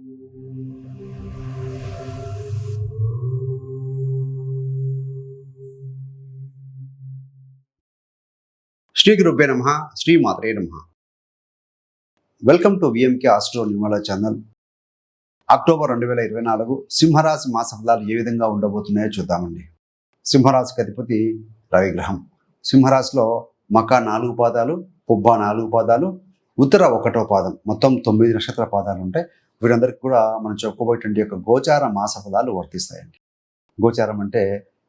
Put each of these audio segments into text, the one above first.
శ్రీ గురుభ్య నమ. శ్రీ మాత్రే నమ welcome to VMK astro numerology channel October రెండు వేల ఇరవై నాలుగు సింహరాశి మాస ఫలాలు ఏ విధంగా ఉండబోతున్నాయో చూద్దామండి. సింహరాశికి అధిపతి రవిగ్రహం. సింహరాశిలో మక నాలుగు పాదాలు పుబ్బ నాలుగు పాదాలు ఉత్తర ఒకటో పాదం. మొత్తం తొమ్మిది నక్షత్ర పాదాలు ఉంటాయి. వీరందరికీ కూడా మనం చెప్పుకోబోయేటువంటి యొక్క గోచార మాస ఫలాలు వర్తిస్తాయండి. గోచారం అంటే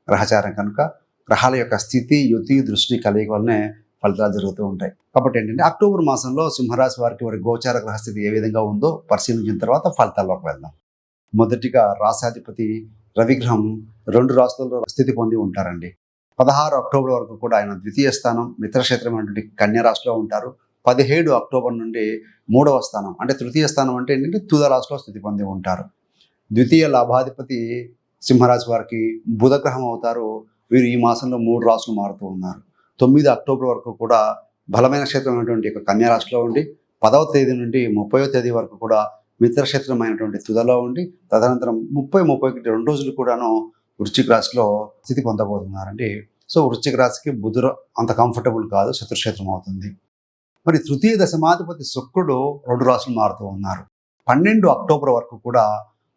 గ్రహచారం కనుక గ్రహాల యొక్క స్థితి యుతి దృష్టి కలయిక వల్లనే ఫలితాలు జరుగుతూ ఉంటాయి. కాబట్టి ఏంటంటే అక్టోబర్ మాసంలో సింహరాశి వారికి వారి గోచార గ్రహస్థితి ఏ విధంగా ఉందో పరిశీలించిన తర్వాత ఫలితాల్లోకి వెళ్దాం. మొదటిగా రాశాధిపతి రవిగ్రహం రెండు రాష్ట్రాల్లో స్థితి పొంది ఉంటారండి. పదహారు అక్టోబర్ వరకు కూడా ఆయన ద్వితీయ స్థానం మిత్రక్షేత్రమైనటువంటి కన్యా రాశిలో ఉంటారు. పదిహేడు అక్టోబర్ నుండి మూడవ స్థానం అంటే తృతీయ స్థానం అంటే ఏంటంటే తుల రాశిలో స్థితి పొంది ఉంటారు. ద్వితీయ లాభాధిపతి సింహరాశి వారికి బుధగ్రహం అవుతారు. వీరు ఈ మాసంలో మూడు రాసులు మారుతూ ఉన్నారు. తొమ్మిది అక్టోబర్ వరకు కూడా బలమైన క్షేత్రమైనటువంటి యొక్క కన్యా రాశిలో ఉండి పదవ తేదీ నుండి ముప్పైవ తేదీ వరకు కూడా మిత్రక్షేత్రమైనటువంటి తుదలో ఉండి తదనంతరం ముప్పై ముప్పై ఒకటి రెండు రోజులు కూడాను వృశ్చిక రాశిలో స్థితి పొందబోతున్నారండి. సో వృశ్చిక రాశికి బుధుడు అంత కంఫర్టబుల్ కాదు శత్రుక్షేత్రం అవుతుంది. మరి తృతీయ దశమాధిపతి శుక్రుడు రెండు రాశులు మారుతూ ఉన్నారు. పన్నెండు అక్టోబర్ వరకు కూడా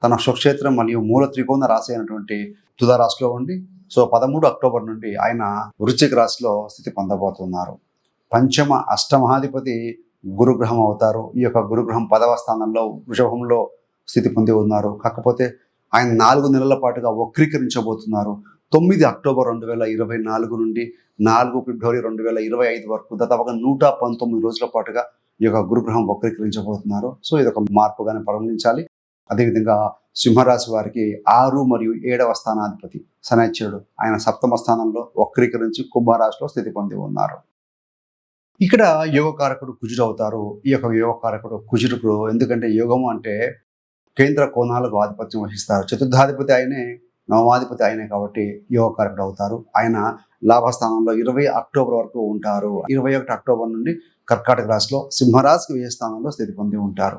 తన స్వక్షేత్రం మరియు మూల త్రికోణ రాశి అయినటువంటి తుదా రాశిలో ఉండి సో పదమూడు అక్టోబర్ నుండి ఆయన వృశ్చిక రాశిలో స్థితి పొందబోతున్నారు. పంచమ అష్టమహాధిపతి గురుగ్రహం అవుతారు. ఈ యొక్క గురుగ్రహం పదవ స్థానంలో వృషభంలో స్థితి పొంది ఉన్నారు. కాకపోతే ఆయన నాలుగు నెలల పాటుగా వక్రీకరించబోతున్నారు. తొమ్మిది అక్టోబర్ రెండు వేల ఇరవై నాలుగు నుండి నాలుగు ఫిబ్రవరి రెండు వేల ఇరవై ఐదు వరకు దాదాపుగా నూట పంతొమ్మిది రోజుల పాటుగా ఈ యొక్క గురుగ్రహం వక్రీకరించబోతున్నారు. సో ఇది ఒక మార్పుగానే పరిగణించాలి. అదేవిధంగా సింహరాశి వారికి ఆరు మరియు ఏడవ స్థానాధిపతి శనైశ్వరుడు ఆయన సప్తమ స్థానంలో వక్రీకరించి కుంభరాశిలో స్థితి పొంది ఉన్నారు. ఇక్కడ యోగకారకుడు కుజుడు అవుతారు ఈ యొక్క యోగకారకుడు కుజుడు ఎందుకంటే యోగము అంటే కేంద్ర కోణాలకు ఆధిపత్యం వహిస్తారు. చతుర్థాధిపతి ఆయనే నవమాధిపతి ఆయనే కాబట్టి యోగకారకుడు అవుతారు. ఆయన లాభస్థానంలో ఇరవై అక్టోబర్ వరకు ఉంటారు. ఇరవై ఒకటి అక్టోబర్ నుండి కర్కాటక రాశిలో సింహరాశికి వ్యయ స్థానంలో స్థితి పొంది ఉంటారు.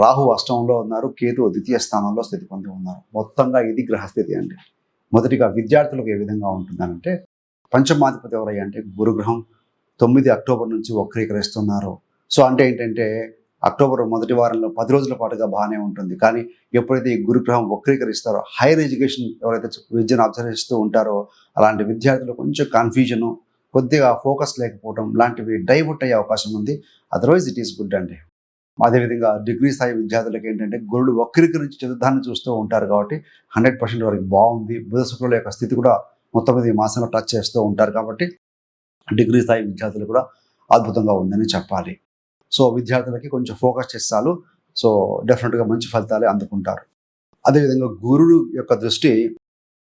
రాహు అష్టమంలో ఉన్నారు. కేతు ద్వితీయ స్థానంలో స్థితి పొంది ఉన్నారు. మొత్తంగా ఇది గ్రహస్థితి అండి. మొదటిగా విద్యార్థులకు ఏ విధంగా ఉంటుందనంటే పంచమాధిపతి ఎవరయ్యా అంటే గురుగ్రహం. తొమ్మిది అక్టోబర్ నుంచి వక్రీకరిస్తున్నారు. సో అంటే ఏంటంటే అక్టోబర్ మొదటి వారంలో పది రోజుల పాటుగా బాగానే ఉంటుంది. కానీ ఎప్పుడైతే ఈ గురుగ్రహం వక్రీకరిస్తారో హైయర్ ఎడ్యుకేషన్ ఎవరైతే విద్యను అభ్యసిస్తూ ఉంటారో అలాంటి విద్యార్థులు కొంచెం కన్ఫ్యూజను కొద్దిగా ఫోకస్ లేకపోవడం లాంటివి డైవర్ట్ అయ్యే అవకాశం ఉంది. అదర్వైజ్ ఇట్ ఈస్ గుడ్ అండి. అదేవిధంగా డిగ్రీ స్థాయి విద్యార్థులకు ఏంటంటే గురుడు వక్రీకరించి చతుర్థాన్ని చూస్తూ ఉంటారు కాబట్టి హండ్రెడ్ పర్సెంట్ వరకు బాగుంది. బుధ శుక్రుల యొక్క స్థితి కూడా మొత్తం మీద ఈ మాసంలో టచ్ చేస్తూ ఉంటారు కాబట్టి డిగ్రీ స్థాయి విద్యార్థులు కూడా అద్భుతంగా ఉందని చెప్పాలి. సో విద్యార్థులకి కొంచెం ఫోకస్ చేస్తారు సో డెఫినెట్గా మంచి ఫలితాలే అందుకుంటారు. అదేవిధంగా గురుడు యొక్క దృష్టి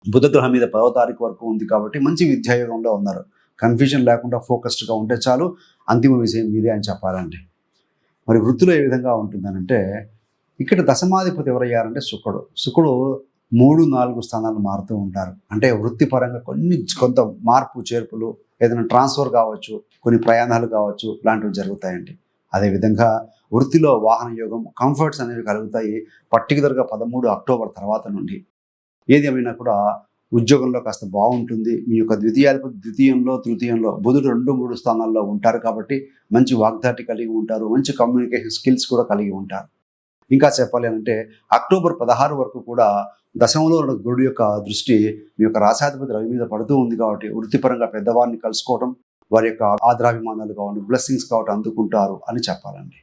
బుధగ్రహం మీద పదవ తారీఖు వరకు ఉంది కాబట్టి మంచి విద్యాయోగంలో ఉన్నారు. కన్ఫ్యూజన్ లేకుండా ఫోకస్డ్గా ఉంటే చాలు. అంతిమ విజయం మీదే అని చెప్పాలండి. మరి వృత్తిలో ఏ విధంగా ఉంటుందనంటే ఇక్కడ దశమాధిపతి ఎవరయ్యారంటే శుక్రుడు. శుక్రుడు మూడు నాలుగు స్థానాలు మారుతూ ఉంటారు. అంటే వృత్తిపరంగా కొన్ని కొంత మార్పు చేర్పులు ఏదైనా ట్రాన్స్ఫర్ కావచ్చు కొన్ని ప్రయాణాలు కావచ్చు లాంటివి జరుగుతాయండి. అదేవిధంగా వృత్తిలో వాహన యోగం కంఫర్ట్స్ అనేవి కలుగుతాయి. పర్టికులర్గా పదమూడు అక్టోబర్ తర్వాత నుండి. ఏది ఏమైనా కూడా ఉద్యోగంలో కాస్త బాగుంటుంది. మీ యొక్క ద్వితీయాధిపతి ద్వితీయంలో తృతీయంలో బుధుడు రెండు మూడు స్థానాల్లో ఉంటారు కాబట్టి మంచి వాగ్దాటి కలిగి ఉంటారు. మంచి కమ్యూనికేషన్ స్కిల్స్ కూడా కలిగి ఉంటారు. ఇంకా చెప్పాలి అంటే అక్టోబర్ పదహారు వరకు కూడా దశంలో ఉన్న గురుడు యొక్క దృష్టి మీ యొక్క రాశాధిపతి రవి మీద పడుతూ ఉంది కాబట్టి వృత్తిపరంగా పెద్దవారిని కలుసుకోవడం వారి యొక్క ఆదరాభిమానాలు కావండి బ్లెస్సింగ్స్ కావటం అందుకుంటారు అని చెప్పాలండి.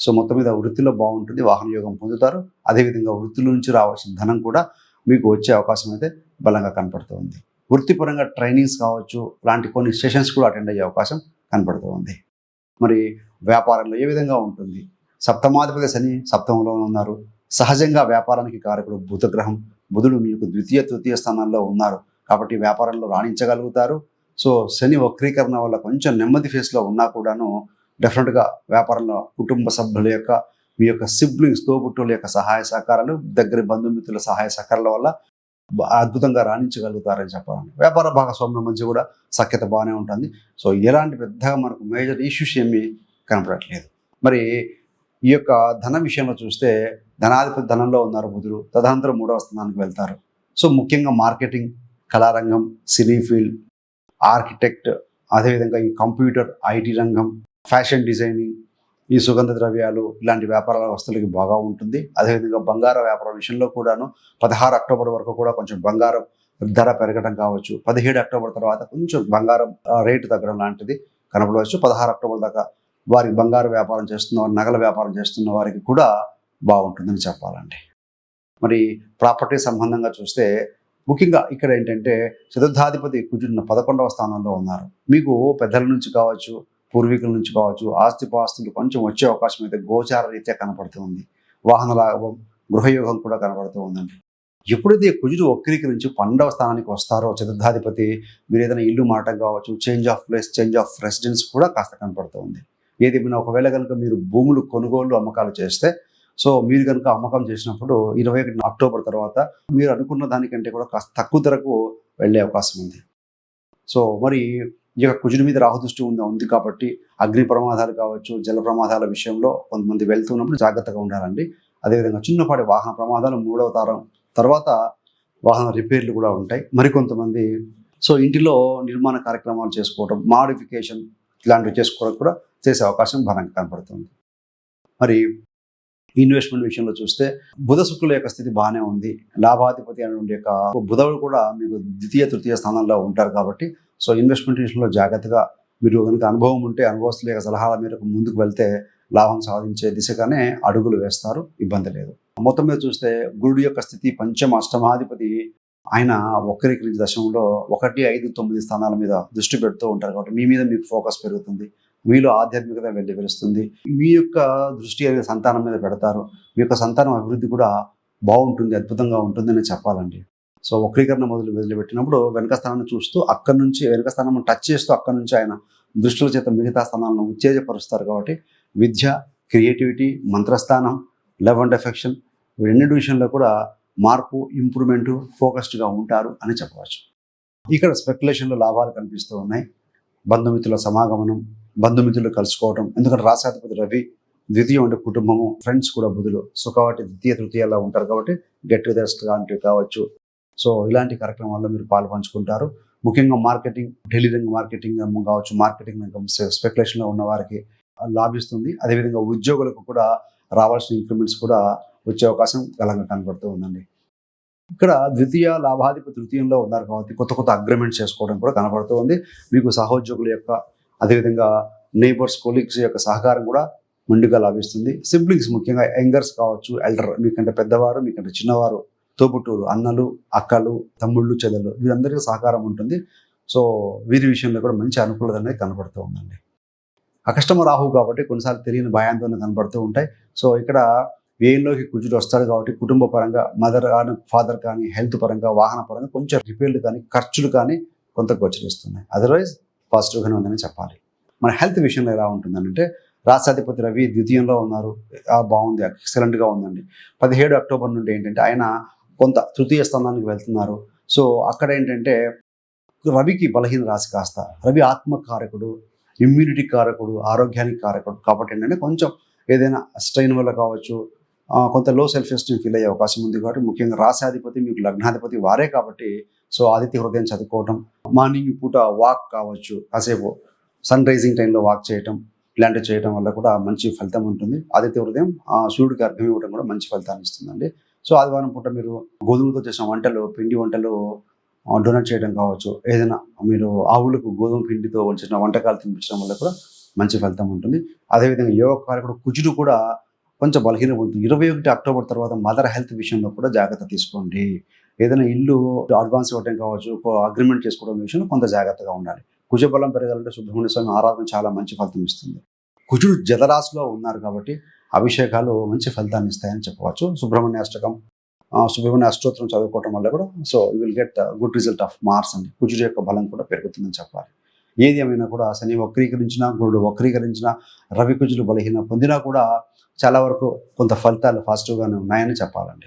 సో మొత్తం మీద వృత్తిలో బాగుంటుంది వాహన యోగం పొందుతారు. అదేవిధంగా వృత్తిలో నుంచి రావాల్సిన ధనం కూడా మీకు వచ్చే అవకాశం అయితే బలంగా కనపడుతుంది. వృత్తిపరంగా ట్రైనింగ్స్ కావచ్చు లాంటి కొన్ని సెషన్స్ కూడా అటెండ్ అయ్యే అవకాశం కనపడుతూ ఉంది మరి వ్యాపారంలో ఏ విధంగా ఉంటుంది? సప్తమాధిపతి శని సప్తమంలో ఉన్నారు. సహజంగా వ్యాపారానికి కారకుడు బుధగ్రహం. బుధుడు మీకు ద్వితీయ తృతీయ స్థానాల్లో ఉన్నారు. కాబట్టి వ్యాపారంలో రాణించగలుగుతారు. సో శని వక్రీకరణ వల్ల కొంచెం నెమ్మది ఫేస్లో ఉన్నా కూడాను డెఫినెట్గా వ్యాపారంలో కుటుంబ సభ్యుల యొక్క మీ యొక్క సిబ్లింగ్స్ తోబుట్టుల యొక్క సహాయ సహకారాలు దగ్గర బంధుమిత్రుల సహాయ సహకారాల వల్ల అద్భుతంగా రాణించగలుగుతారని చెప్పాలని వ్యాపార భాగస్వామ్యం మధ్య కూడా సఖ్యత బాగానే ఉంటుంది. సో ఎలాంటి పెద్దగా మనకు మేజర్ ఇష్యూస్ ఏమీ కనపడట్లేదు. మరి ఈ యొక్క ధన విషయంలో చూస్తే ధనాధిపతి ధనంలో ఉన్నారు బుధుడు. తదనంతరం మూడవ స్థానానికి వెళ్తారు. సో ముఖ్యంగా మార్కెటింగ్ కళారంగం సినీ ఫీల్డ్ ఆర్కిటెక్ట్ అదేవిధంగా ఈ కంప్యూటర్ ఐటీ రంగం ఫ్యాషన్ డిజైనింగ్ ఈ సుగంధ ద్రవ్యాలు ఇలాంటి వ్యాపారాల వస్తువులకి బాగా ఉంటుంది. అదేవిధంగా బంగార వ్యాపారం విషయంలో కూడాను పదహారు అక్టోబర్ వరకు కూడా కొంచెం బంగారం ధర పెరగడం కావచ్చు. పదిహేడు అక్టోబర్ తర్వాత కొంచెం బంగారం రేటు తగ్గడం లాంటిది కనపడవచ్చు పదహారు అక్టోబర్ దాకా వారికి బంగారు వ్యాపారం చేస్తున్న వారు నగల వ్యాపారం చేస్తున్న వారికి కూడా బాగుంటుందని చెప్పాలండి. మరి ప్రాపర్టీ సంబంధంగా చూస్తే ముఖ్యంగా ఇక్కడ ఏంటంటే చతుర్థాధిపతి కుజుడిన పదకొండవ స్థానంలో ఉన్నారు. మీకు పెద్దల నుంచి కావచ్చు పూర్వీకుల నుంచి కావచ్చు ఆస్తిపాస్తులు కొంచెం వచ్చే అవకాశం అయితే గోచార రీత్యా కనపడుతుంది. వాహన లాభం గృహయోగం కూడా కనపడుతూ ఉందండి ఎప్పుడైతే కుజుడు వక్రీకరించి పన్నెండవ స్థానానికి వస్తారో చతుర్థాధిపతి మీరు ఏదైనా ఇల్లు మారటం కావచ్చు change of place change of residence కూడా కాస్త కనపడుతూ ఉంది ఏది ఏమైనా ఒకవేళ కనుక మీరు భూములు కొనుగోలు అమ్మకాలు చేస్తే సో మీరు కనుక అమ్మకం చేసినప్పుడు ఇరవై ఒకటి అక్టోబర్ తర్వాత మీరు అనుకున్న దానికంటే కూడా కాస్త తక్కువ ధరకు వెళ్ళే అవకాశం ఉంది. సో మరి ఈ యొక్క కుజుడి మీద రాహు దృష్టి ఉంది? ఉంది కాబట్టి అగ్ని ప్రమాదాలు కావచ్చు జల ప్రమాదాల విషయంలో కొంతమంది వెళ్తున్నప్పుడు జాగ్రత్తగా ఉండాలండి. అదేవిధంగా చిన్నపాటి వాహన ప్రమాదాలు మూడవ తరం తర్వాత వాహన రిపేర్లు కూడా ఉంటాయి. మరికొంతమంది సో ఇంటిలో నిర్మాణ కార్యక్రమాలు చేసుకోవడం మాడిఫికేషన్ ఇలాంటివి చేసుకోవడం కూడా చేసే అవకాశం బలంగా కనపడుతుంది. మరి ఇన్వెస్ట్మెంట్ విషయంలో చూస్తే బుధ శుక్రుల యొక్క స్థితి బాగానే ఉంది. లాభాధిపతి అనే యొక్క బుధుడు కూడా మీకు ద్వితీయ తృతీయ స్థానంలో ఉంటారు కాబట్టి సో ఇన్వెస్ట్మెంట్ విషయంలో జాగ్రత్తగా మీరు కనుక అనుభవం ఉంటే అనుభవస్తుల యొక్క సలహాల మేరకు ముందుకు వెళ్తే లాభం సాధించే దిశగానే అడుగులు వేస్తారు. ఇబ్బంది లేదు. మొత్తం మీద చూస్తే గురుడు యొక్క స్థితి పంచమ అష్టమాధిపతి ఆయన వక్రీకరించి దశంలో ఒకటి ఐదు తొమ్మిది స్థానాల మీద దృష్టి పెడుతూ ఉంటారు కాబట్టి మీ మీద మీకు ఫోకస్ పెరుగుతుంది. మీలో ఆధ్యాత్మికత వెళ్ళి వెలుస్తుంది. మీ యొక్క దృష్టి అనేది సంతానం మీద పెడతారు. మీ యొక్క సంతానం అభివృద్ధి కూడా బాగుంటుంది అద్భుతంగా ఉంటుందని చెప్పాలండి. సో వక్రీకరణ మొదలు వదిలిపెట్టినప్పుడు వెనక స్థానాన్ని చూస్తూ అక్కడి నుంచి వెనక స్థానం టచ్ చేస్తూ అక్కడి నుంచి ఆయన దృష్టిల చేత మిగతా స్థానాలను ఉత్తేజపరుస్తారు కాబట్టి విద్య క్రియేటివిటీ మంత్రస్థానం లవ్ అండ్ ఎఫెక్షన్ రెండు విషయంలో కూడా మార్పు ఇంప్రూవ్మెంట్ ఫోకస్డ్గా ఉంటారు అని చెప్పవచ్చు. ఇక్కడ స్పెక్యులేషన్లో లాభాలు కనిపిస్తూ ఉన్నాయి. బంధుమిత్రుల సమాగమనం బంధుమిత్రులు కలుసుకోవడం ఎందుకంటే రాశాధిపతి రవి ద్వితీయం అంటే కుటుంబము ఫ్రెండ్స్ కూడా బుధులు. సో కాబట్టి ద్వితీయ తృతీయాల్లో ఉంటారు కాబట్టి గెట్ టుగెదర్స్ లాంటివి కావచ్చు. సో ఇలాంటి కార్యక్రమాల్లో మీరు పాలు పంచుకుంటారు ముఖ్యంగా మార్కెటింగ్ ఢిల్లీ రంగ మార్కెటింగ్ రంగం కావచ్చు మార్కెటింగ్ రంగం స్పెక్యులేషన్లో ఉన్న వారికి లాభిస్తుంది. అదేవిధంగా ఉద్యోగులకు కూడా రావాల్సిన ఇంక్రిమెంట్స్ కూడా వచ్చే అవకాశం గలంగా కనబడుతూ ఉందండి. ఇక్కడ ద్వితీయ లాభాధిపతి తృతీయంలో ఉన్నారు కాబట్టి కొత్త కొత్త అగ్రిమెంట్స్ చేసుకోవడం కూడా కనబడుతూ ఉంది. మీకు సహోద్యోగుల యొక్క అదేవిధంగా నైబర్స్ కొలీగ్స్ యొక్క సహకారం కూడా ముందుగా లభిస్తుంది. సిబ్లింగ్స్ ముఖ్యంగా యంగర్స్ కావచ్చు ఎల్డర్ మీకంటే పెద్దవారు మీకంటే చిన్నవారు తోబుట్టూరు అన్నలు అక్కలు తమ్ముళ్ళు చెల్లెలు వీరందరికీ సహకారం ఉంటుంది. సో వీరి విషయంలో కూడా మంచి అనుకూలత అనేది కనబడుతూ ఉందండి. అకష్టమ రాహు కాబట్టి కొన్నిసార్లు తెలియని భయాందోళన కనబడుతూ ఉంటాయి. సో ఇక్కడ వేయంలోకి కుజుడు వస్తాడు కాబట్టి కుటుంబ పరంగా మదర్ కానీ ఫాదర్ కానీ హెల్త్ పరంగా వాహన పరంగా కొంచెం రిపేర్లు కానీ ఖర్చులు కానీ కొంత గోచరిస్తున్నాయి. అదర్వైజ్ పాజిటివ్గానే ఉందని చెప్పాలి. మన హెల్త్ విషయంలో ఎలా ఉంటుందంటే రాష్ట్రాధిపతి రవి ద్వితీయంలో ఉన్నారు. బాగుంది ఎక్సలెంట్గా ఉందండి. పదిహేడు అక్టోబర్ నుండి ఏంటంటే ఆయన కొంత తృతీయ స్థానానికి వెళ్తున్నారు. సో అక్కడ ఏంటంటే రవికి బలహీన రాశి కాస్త రవి ఆత్మకారకుడు ఇమ్యూనిటీ కారకుడు ఆరోగ్యానికి కారకుడు. కాబట్టి ఏంటంటే కొంచెం ఏదైనా స్ట్రెయిన్ వల్ల కావచ్చు కొంత లో సెల్ఫ్ ఎస్టీమ్ ఫీల్ అయ్యే అవకాశం ఉంది. కాబట్టి ముఖ్యంగా రాశాధిపతి మీకు లగ్నాధిపతి వారే కాబట్టి సో ఆదిత్య హృదయం చదువుకోవటం మార్నింగ్ పూట వాక్ కావచ్చు కాసేపు సన్ రైజింగ్ టైంలో వాక్ చేయటం ఇలాంటివి చేయడం వల్ల కూడా మంచి ఫలితం ఉంటుంది. ఆదిత్య హృదయం ఆ, సూర్యుడికి అర్థం ఇవ్వడం కూడా మంచి ఫలితాన్ని ఇస్తుందండి. సో ఆదివారం పూట మీరు గోధుమలతో చేసిన వంటలు పిండి వంటలు డొనేట్ చేయడం కావచ్చు. ఏదైనా మీరు ఆవులకు గోధుమ పిండితో వచ్చిన వంటకాలు తినిపించడం వల్ల కూడా మంచి ఫలితం ఉంటుంది. అదేవిధంగా యోగ కారకుడు కుజుడు కూడా కొంచెం బలహీన ఉంటుంది. ఇరవై ఒకటి అక్టోబర్ తర్వాత మదర్ హెల్త్ విషయంలో కూడా జాగ్రత్త తీసుకోండి. ఏదైనా ఇల్లు అడ్వాన్స్ ఇవ్వడం కావచ్చు అగ్రిమెంట్ చేసుకోవడం విషయంలో కొంత జాగ్రత్తగా ఉండాలి. కుజబలం పెరగాలంటే సుబ్రహ్మణ్య స్వామి ఆరాధన చాలా మంచి ఫలితం ఇస్తుంది. కుజుడు జలరాశిలో ఉన్నారు కాబట్టి అభిషేకాలు మంచి ఫలితాన్ని ఇస్తాయని చెప్పవచ్చు. సుబ్రహ్మణ్య అష్టకం సుబ్రహ్మణ్య అష్టోత్తరం చదువుకోవటం వల్ల కూడా so you will get good result of Mars అండి. కుజుడు యొక్క బలం కూడా పెరుగుతుందని చెప్పాలి. ఏది ఏమైనా కూడా శని వక్రీకరించిన గురుడు వక్రీకరించిన రవి కుజులు బలహీన పొందినా కూడా చాలా వరకు కొంత ఫలితాలు పాజిటివ్గానే ఉన్నాయని చెప్పాలండి.